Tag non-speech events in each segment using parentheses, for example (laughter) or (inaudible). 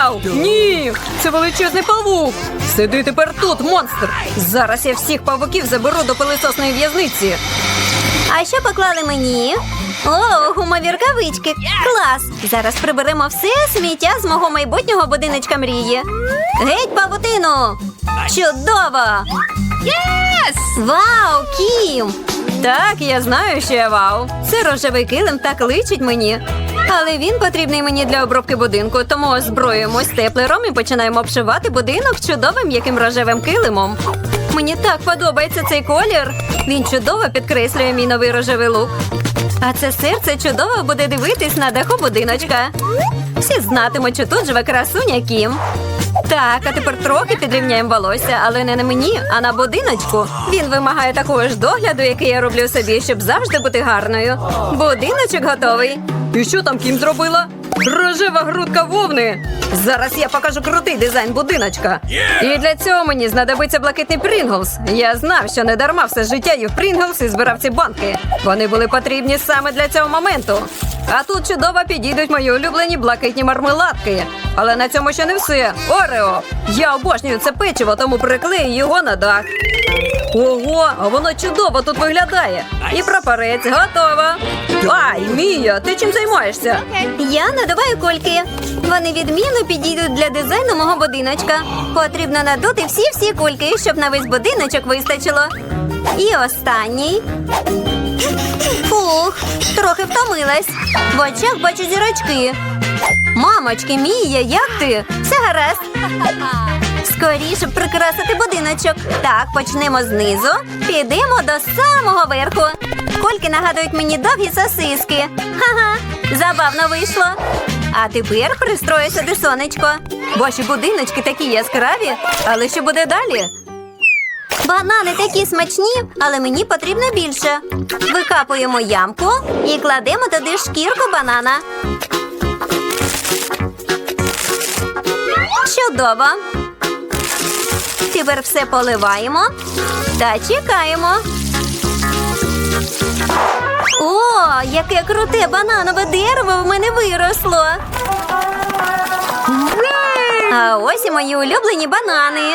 Вау! Ні! Це величезний павук! Сиди тепер тут, монстр! Зараз я всіх павуків заберу до пилисосної в'язниці. А що поклали мені? О, гумові рукавички. Клас! Зараз приберемо все сміття з мого майбутнього будиночка мрії. Геть павутину! Чудово! Єс! Вау, Кім! Так, я знаю, що я вау. Це рожевий килим так личить мені. Але він потрібний мені для обробки будинку, тому озброюємось теплером і починаємо обшивати будинок чудовим м'яким рожевим килимом. Мені так подобається цей колір. Він чудово підкреслює мій новий рожевий лук. А це серце чудово буде дивитись на даху будиночка. Всі знатимуть, що тут живе красуня Кім. Так, а тепер трохи підрівняємо волосся, але не на мені, а на будиночку. Він вимагає такого ж догляду, який я роблю собі, щоб завжди бути гарною. Будиночок готовий. І що там Кім зробила? Рожева грудка вовни. Зараз я покажу крутий дизайн будиночка. І для цього мені знадобиться блакитний Прінглс. Я знав, що не дарма все життя їв Прінглс і збирав ці банки. Вони були потрібні саме для цього моменту. А тут чудово підійдуть мої улюблені блакитні мармеладки. Але на цьому ще не все. Орео! Я обожнюю це печиво, тому приклею його на дах. Ого, а воно чудово тут виглядає. І прапорець готово. Ай, Мія, ти чим займаєшся? Я надуваю кольки. Вони відмінно підійдуть для дизайну мого будиночка. Потрібно надути всі-всі кульки, щоб на весь будиночок вистачило. І останній. Фух, трохи втомилась. В очах бачу зірочки. Мамочки, Мія, як ти? Все гаразд. Скоріше прикрасити будиночок. Так, почнемо знизу. Підемо до самого верху. Кольки нагадують мені довгі сосиски. Ха-ха, забавно вийшло. А тепер пристрою сюди сонечко. Ваші будиночки такі яскраві, але що буде далі? Банани такі смачні, але мені потрібно більше. Викапуємо ямку і кладемо туди шкірку банана. Чудово. Тепер все поливаємо та чекаємо. О, яке круте бананове дерево в мене виросло. А ось і мої улюблені банани.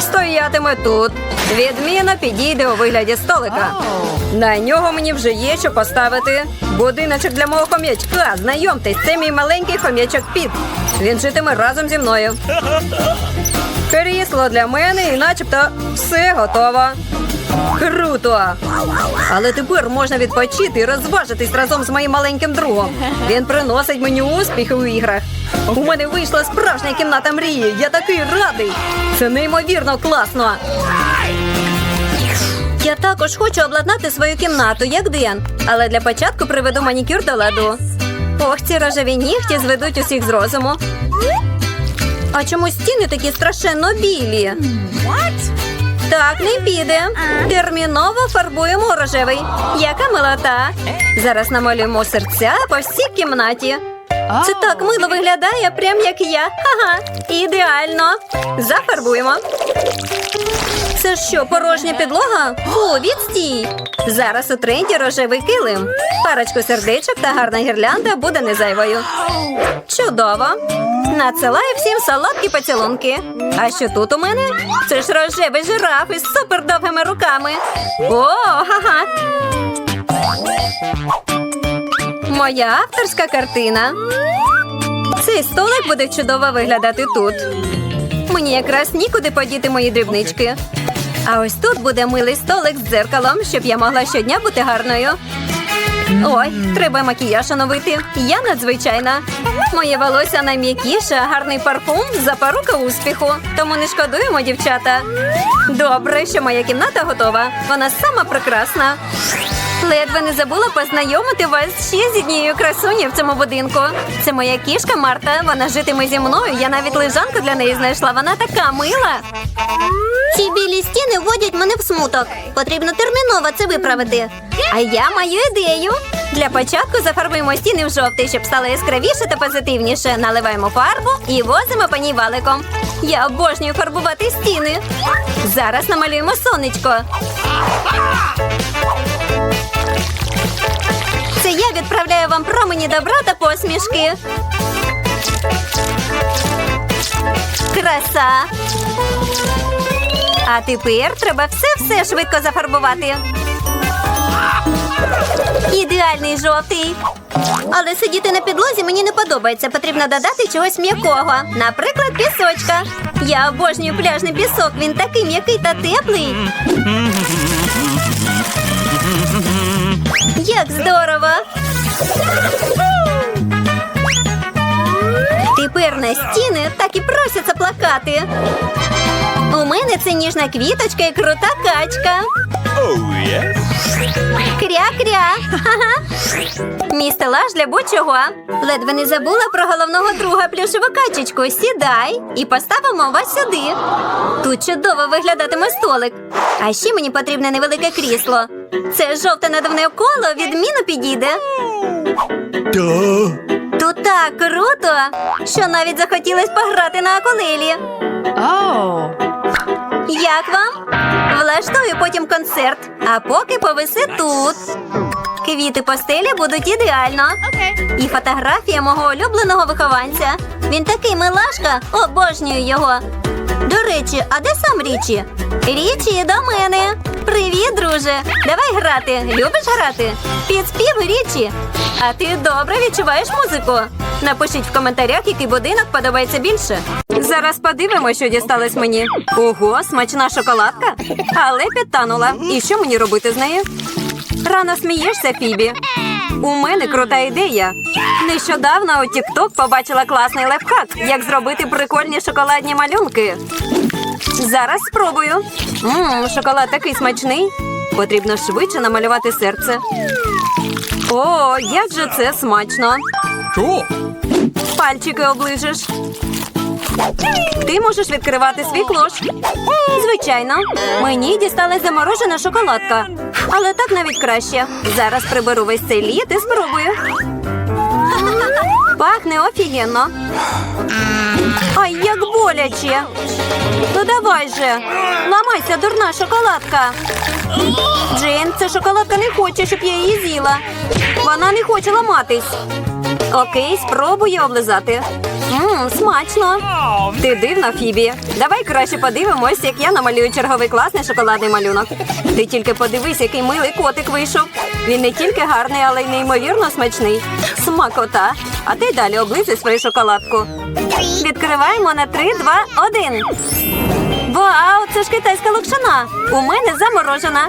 Стоятиме тут. Відміна підійде у вигляді столика. На нього мені вже є що поставити. Будиночок для мого хом'ячка. Знайомтесь, це мій маленький хом'ячок Піт. Він житиме разом зі мною. (laughs) Крісло для мене і начебто все готово. Круто! Але тепер можна відпочити і розважитись разом з моїм маленьким другом. Він приносить мені успіхи у іграх. У мене вийшла справжня кімната мрії. Я такий радий. Це неймовірно класно. Я також хочу обладнати свою кімнату, як Ден. Але для початку приведу манікюр до ладу. Ох, ці рожеві нігті зведуть усіх з розуму. А чому стіни такі страшенно білі? Так, не піде. Терміново фарбуємо рожевий. Яка милота. Зараз намалюємо серця по всій кімнаті. Це так мило виглядає, прям як я. Ага, ідеально. Зафарбуємо. Це що, порожня підлога? Фу, відстій. Зараз у тренді рожевий килим. Парочку сердечок та гарна гірлянда буде не зайвою. Чудово. Надсилаю всім солодкі поцілунки. А що тут у мене? Це ж рожевий жираф із супердовгими руками. О, ха-ха. Моя авторська картина. Цей столик буде чудово виглядати тут. Мені якраз нікуди подіти мої дрібнички. А ось тут буде милий столик з дзеркалом, щоб я могла щодня бути гарною. Ой, треба макіяж оновити. Я надзвичайна. Моє волосся найм'якіше, гарний парфум запорука успіху. Тому не шкодуємо, дівчата. Добре, що моя кімната готова. Вона сама прекрасна. Ледве не забула познайомити вас ще з однією красунею в цьому будинку. Це моя кішка Марта. Вона житиме зі мною. Я навіть лежанку для неї знайшла. Вона така мила. Ці білі стіни вводять мене в смуток. Потрібно терміново це виправити. А я маю ідею. Для початку зафарбуємо стіни в жовтий, щоб стало яскравіше та позитивніше. Наливаємо фарбу і возимо по ній валиком. Я обожнюю фарбувати стіни. Зараз намалюємо сонечко. Це я відправляю вам промені добра та посмішки. Краса. А тепер треба все-все швидко зафарбувати. Ідеальний жовтий. Але сидіти на підлозі мені не подобається. Потрібно додати чогось м'якого. Наприклад, пісочка. Я обожнюю пляжний пісок. Він такий м'який та теплий. Як здорово! Тепер на стіни так і просяться плакати. У мене це ніжна квіточка і крута качка. Oh, yes. Кря-кря. Мій стелаж для будь-чого. Ледве не забула про головного друга плюшеву качечку. Сідай і поставимо вас сюди. Тут чудово виглядатиме столик. А ще мені потрібне невелике крісло. Це жовте надувне коло відмінно підійде. Тут так круто, що навіть захотілось пограти на акулелі. Oh. Як вам? Влаштую потім концерт, а поки повиси тут. Квіти постелі будуть ідеально. Okay. І фотографія мого улюбленого вихованця. Він такий милашка, обожнюю його. До речі, а де сам Річі? Річі, до мене. Привіт, друже. Давай грати. Любиш грати? Під спів Річі. А ти добре відчуваєш музику? Напишіть в коментарях, який будинок подобається більше. Зараз подивимося, що дісталось мені. Ого, смачна шоколадка. Але підтанула. І що мені робити з нею? Рано смієшся, Фібі. У мене крута ідея. Нещодавно у TikTok побачила класний лайфхак, як зробити прикольні шоколадні малюнки. Зараз спробую. Мм, шоколад такий смачний. Потрібно швидше намалювати серце. О, як же це смачно! Пальчики оближеш. Ти можеш відкривати свій клош. Звичайно, мені дісталась заморожена шоколадка. Але так навіть краще. Зараз приберу весь цей лід і спробую. Пахне офігенно. Ай, як боляче. Ну давай же. Ламайся, дурна шоколадка. Джейн, ця шоколадка не хоче, щоб я її з'їла. Вона не хоче ламатись. Окей, спробую облизати. Мм, смачно. Ти дивна, Фібі. Давай краще подивимось, як я намалюю черговий класний шоколадний малюнок. Ти тільки подивись, який милий котик вийшов. Він не тільки гарний, але й неймовірно смачний. Смакота. А ти далі облизуй свою шоколадку. Відкриваємо на 3, 2, 1. Вау, це ж китайська локшина. У мене заморожена.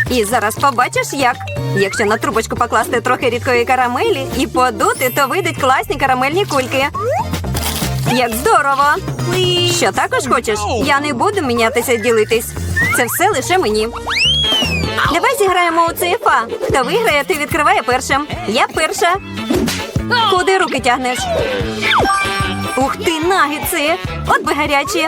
І зараз побачиш, як. Якщо на трубочку покласти трохи рідкої карамелі і подути, то вийдуть класні карамельні кульки. Як здорово! Що також хочеш? Я не буду мінятися ділитись. Це все лише мені. Давай зіграємо у ЦФА. Хто виграє, ти відкриває першим. Я перша. Куди руки тягнеш? Ух ти, нагетси! От би гарячі.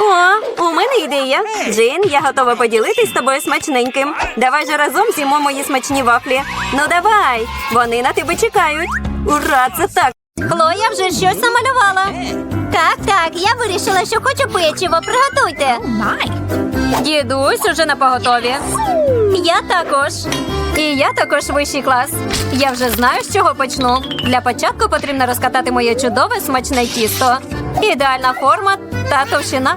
О, у мене ідея. Джин, я готова поділитись з тобою смачненьким. Давай же разом з'їмо мої смачні вафлі. Ну давай, вони на тебе чекають. Ура, це так. Хлоя вже щось намалювала. Так, так, я вирішила, що хочу печиво. Приготуйте. Дідусь уже на поготові. Я також. І я також вищий клас. Я вже знаю, з чого почну. Для початку потрібно розкатати моє чудове смачне тісто. Ідеальна форма та товщина.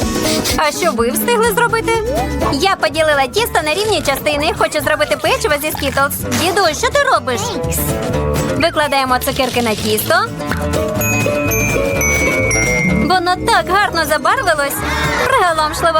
А що ви встигли зробити? Я поділила тісто на рівні частини. Хочу зробити печиво зі скітлс. Діду, що ти робиш? Викладаємо цукерки на тісто. Воно так гарно забарвилось. Приголомшливо.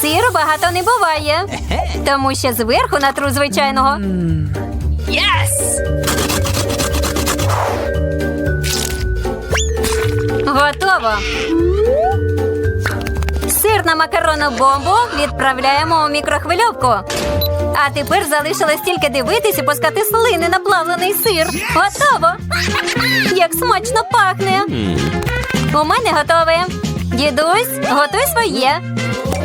Сиру багато не буває, тому що зверху натру звичайного. Yes! Готово. Сир на макаронну бомбу відправляємо у мікрохвильовку. А тепер залишилось тільки дивитись і пускати слини на плавлений сир. Готово. Як смачно пахне. У мене готове. Дідусь, готуй своє.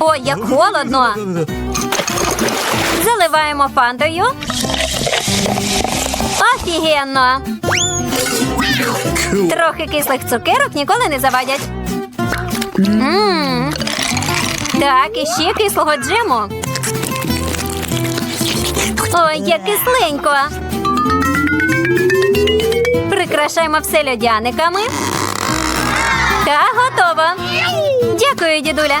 Ой, як холодно. Заливаємо фантою. Офігенно. Трохи кислих цукерок ніколи не завадять. Мм. Так, і ще кислого джему. Ой, як кисленько. Прикрашаємо все льодяниками. Та готово. Дякую, дідуля.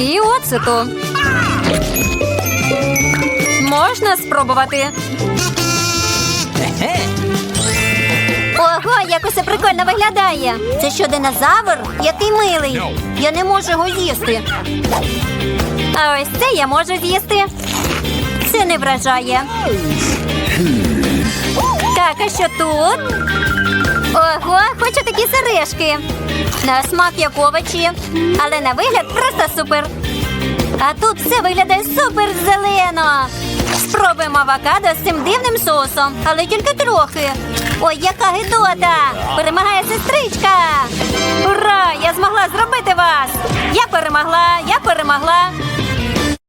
І оцету. Можна спробувати. Ого, як усе прикольно виглядає. Це що, динозавр? Який милий. Я не можу його з'їсти. А ось це я можу з'їсти. Це не вражає. Так, а що тут? Ого, хочу такі сережки. На смак як овочі, але на вигляд просто супер. А тут все виглядає супер зелено. Спробуємо авокадо з цим дивним соусом, але тільки трохи. Ой, яка гидота! Перемагає сестричка! Ура! Я змогла зробити вас! Я перемогла, я перемогла.